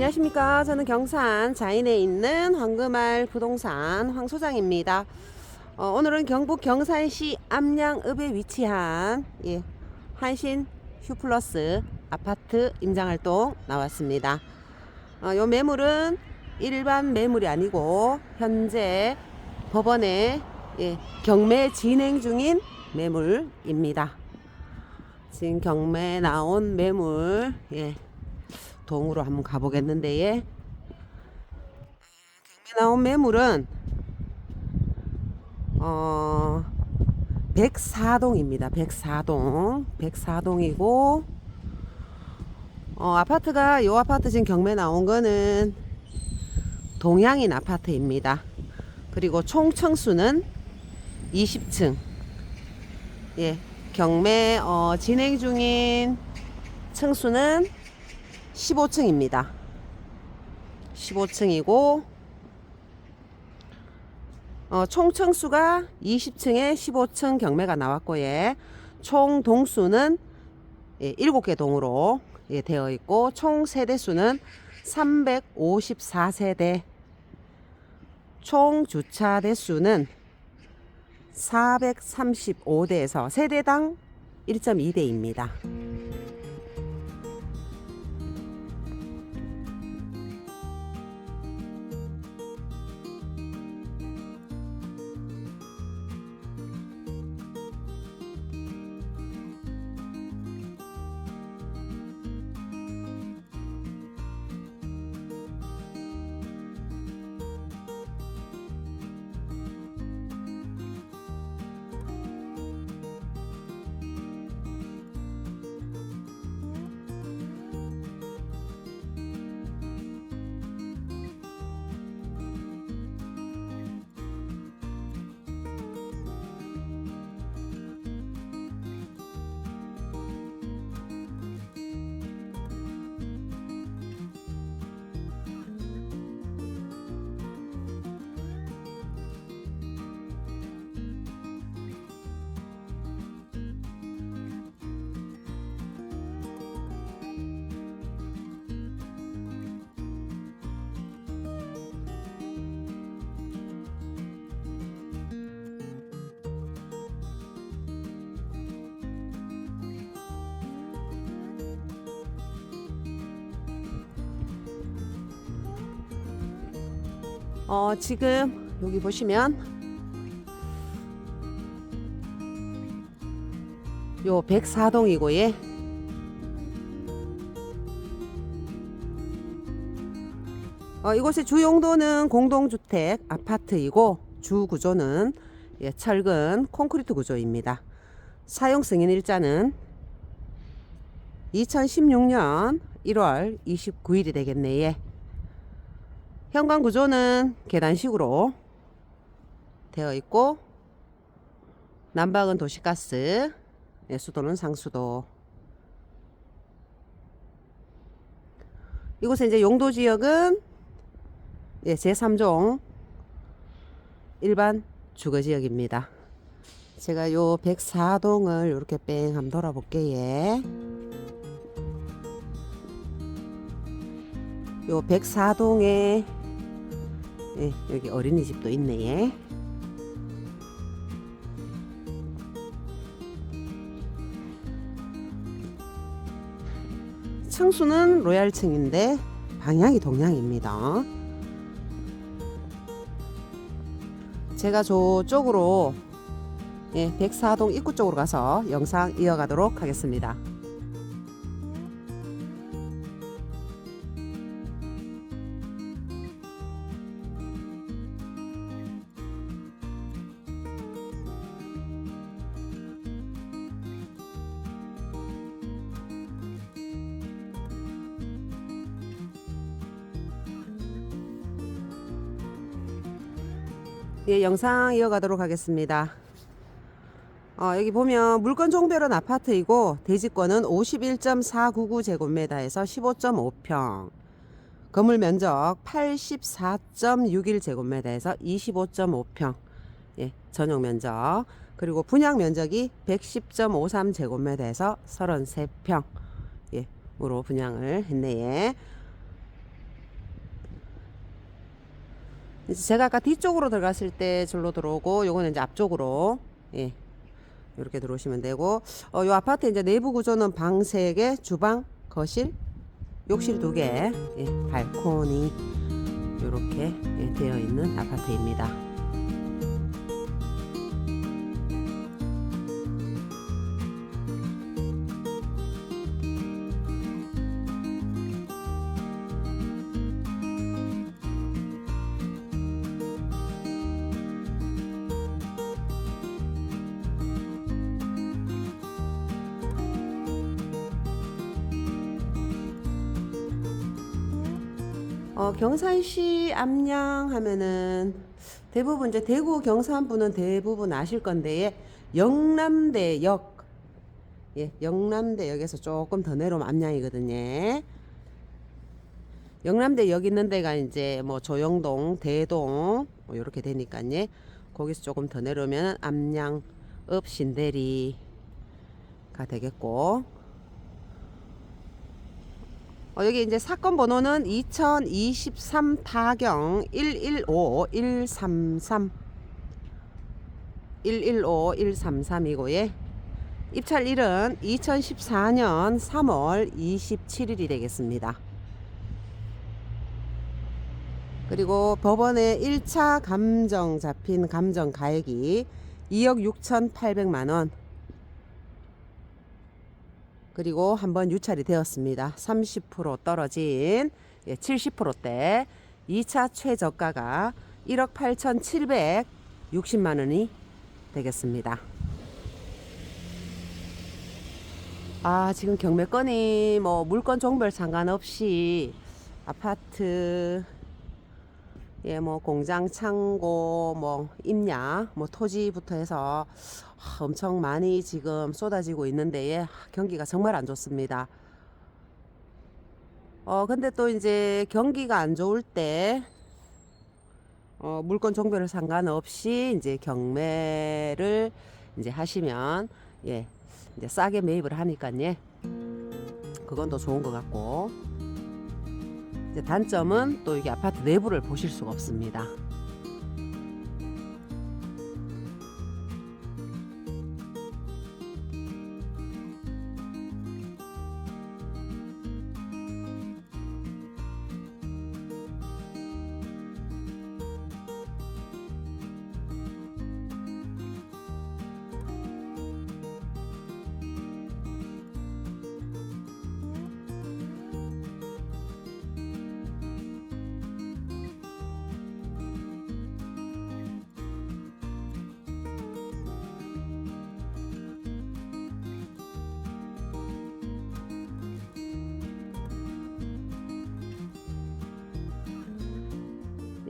안녕하십니까. 저는 경산 자인에 있는 황금알 부동산 황 소장입니다. 어, 오늘은 경북 경산시 암양읍에 위치한 예, 한신 휴플러스 아파트 임장활동 나왔습니다. 어, 요 매물은 일반 매물이 아니고 현재 법원에 예, 경매 진행 중인 매물입니다. 지금 경매 나온 매물 예, 동으로 한번 가보겠는데 예. 나온 매물은 어 104동입니다. 104동. 104동이고 어 아파트가 요 아파트 지금 경매 나온 거는 동양인 아파트입니다. 그리고 총 층수는 20층. 예. 경매 어 진행 중인 층수는 15층입니다. 15층이고 어, 총 층수가 20층에 15층 경매가 나왔고 예. 총 동수는 예, 7개 동으로 예, 되어 있고 총 세대 수는 354세대 총 주차 대수는 435대에서 세대당 1.2대입니다. 어, 지금 여기 보시면 요 104동이고 예. 어, 이곳의 주 용도는 공동주택 아파트이고 주 구조는 예, 철근 콘크리트 구조입니다. 사용 승인 일자는 2016년 1월 29일이 되겠네. 예. 현관 구조는 계단식으로 되어 있고 난방은 도시가스, 예, 수도는 상수도. 이곳에 이제 용도 지역은 예, 제3종 일반 주거 지역입니다. 제가 요 104동을 이렇게 뺑 한번 돌아볼게요. 예. 요 104동에 예, 여기 어린이집도 있네. 예. 층수는 로얄층인데 방향이 동향입니다. 제가 저쪽으로 예, 104동 입구 쪽으로 가서 영상 이어가도록 하겠습니다. 예, 영상 이어가도록 하겠습니다. 어, 여기 보면 물건 종별은 아파트이고 대지권은 51.499제곱미터에서 15.5평 건물 면적 84.61제곱미터에서 25.5평 예, 전용 면적 그리고 분양 면적이 110.53제곱미터에서 33평 예, 으로 분양을 했네. 예. 제가 아까 뒤쪽으로 들어갔을 때 절로 들어오고 요거는 이제 앞쪽으로 예. 이렇게 들어오시면 되고 어, 요 아파트 이제 내부 구조는 방 3개, 주방, 거실, 욕실 2개, 예, 발코니 이렇게 예, 되어 있는 아파트입니다. 어, 경산시 암양 하면은 대부분 이제 대구 경산 분은 대부분 아실 건데 영남대역 예, 영남대역에서 조금 더 내려오면 암양이거든요. 영남대역 있는 데가 이제 뭐 조영동, 대동 뭐 이렇게 되니까요. 거기서 조금 더 내려오면 암양, 읍, 신대리가 되겠고 어, 여기 이제 사건 번호는 2023 타경 115 133 115 133이고 예. 입찰일은 2014년 3월 27일이 되겠습니다. 그리고 법원에 1차 감정 잡힌 감정 가액이 2억 6,800만 원. 그리고 한번 유찰이 되었습니다. 30% 떨어진 예, 70%대 2차 최저가가 1억 8,760만 원이 되겠습니다. 아, 지금 경매건이 뭐 물건 종별 상관없이 아파트 예, 뭐 공장 창고 뭐 임야 뭐 토지부터 해서 아, 엄청 많이 지금 쏟아지고 있는데 예, 경기가 정말 안 좋습니다. 어 근데 또 이제 경기가 안 좋을 때 어, 물건 종별을 상관없이 이제 경매를 이제 하시면 예 이제 싸게 매입을 하니까 예 그건 더 좋은 것 같고 단점은 또 이게 아파트 내부를 보실 수가 없습니다.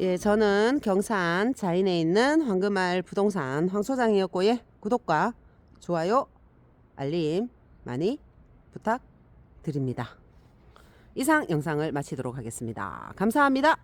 예, 저는 경산 자인에 있는 황금알 부동산 황 소장이었고 예, 구독과 좋아요, 알림 많이 부탁드립니다. 이상 영상을 마치도록 하겠습니다. 감사합니다.